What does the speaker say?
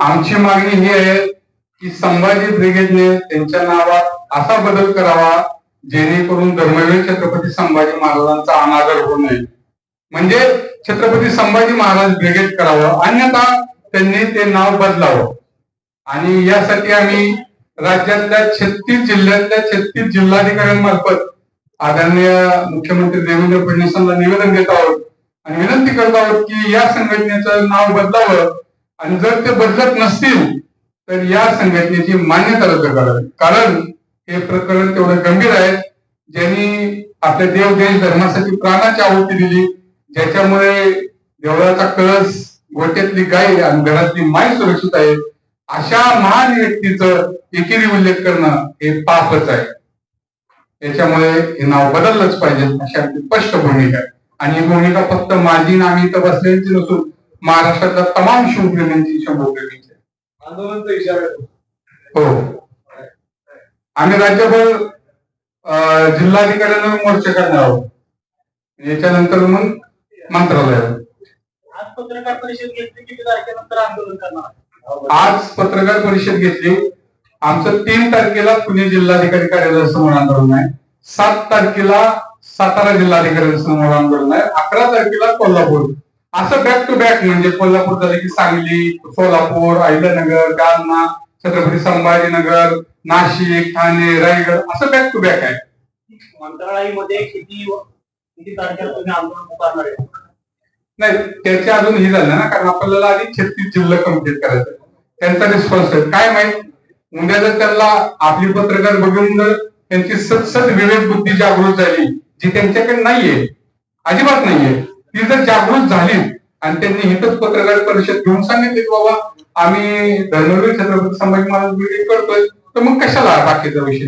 आमची मागणी ही आहे की संभाजी ब्रिगेडने त्यांच्या नावात असा बदल करावा जेणेकरून धर्मवीर छत्रपती संभाजी महाराजांचा अनादर होऊ नये. म्हणजे छत्रपती संभाजी महाराज ब्रिगेड करावं अन्यथा त्यांनी ते नाव बदलावं. आणि यासाठी आम्ही राज्यातल्या छत्तीस जिल्ह्यातल्या छत्तीस जिल्हाधिकाऱ्यांमार्फत आदरणीय मुख्यमंत्री देवेंद्र फडणवीसांना निवेदन देत आहोत. आणि विनंती करत आहोत की या संघटनेचं नाव बदलावं आणि जर ते बदलत नसतील तर या संघटनेची मान्यता रद्द करावी कारण हे प्रकरण तेवढं गंभीर आहे. ज्यांनी आपल्या देव देश धर्मासाठी प्राणाची आहुती दिली ज्याच्यामुळे देवळाचा कळस गोट्यातली गाय आणि घरातली माय सुरक्षित आहे अशा महान व्यक्तीचं एकेरी उल्लेख करणं हे पापच आहे. त्याच्यामुळे हे नाव बदललंच पाहिजे अशा स्पष्ट भूमिका आहे. आणि ही भूमिका फक्त माझी नामी आम्ही इथं बसल्याची नसून महाराष्ट्रातल्या तमाम शिवप्रेमींची शंभूप्रेमींची आहे. आंदोलनचा इशारा. हो. आम्ही राज्यभर जिल्हाधिकाऱ्यांना मोर्चे करणार आहोत. याच्यानंतर मग मंत्रालयावर आज पत्रकार परिषद घेतली किती तारखेनंतर आंदोलन करणार? आज पत्रकार परिषद घेतली. आमचं तीन तारखेला पुणे जिल्हाधिकारी कार्यालयासमोर आंदोलन आहे. सात तारखेला सातारा जिल्हाधिकाऱ्यांसमोर आंदोलन आहे. अकरा तारखेला कोल्हापूर. असं बॅक टू बॅक म्हणजे कोल्हापूर झालं की सांगली सोलापूर अहिल्यानगर जालना छत्रपती संभाजीनगर नाशिक ठाणे रायगड असं बॅक टू बॅक आहे. मंत्रालयामध्ये किती किती तारखेला तुम्ही आंदोलन पुकारणार आहे? नाही त्याचे अजून हे झालं ना कारण आपल्याला आधी छत्तीस जिल्हा कंप्लीट करायचं. त्यांचा रिस्पॉन्स आहे. काय माहीत? उद्या जर त्यांना आपली पत्रकार बघून जर त्यांची सतसत विवेक बुद्धी जागृत झाली जी त्यांच्याकडे नाहीये अजिबात नाहीये ती जर जागृत झाली आणि त्यांनी हिथंच पत्रकार परिषद घेऊन सांगितले की बाबा आम्ही धर्मवीर छत्रपती संभाजी महाराज करतोय तर मग कशाला बाकीचा विषय?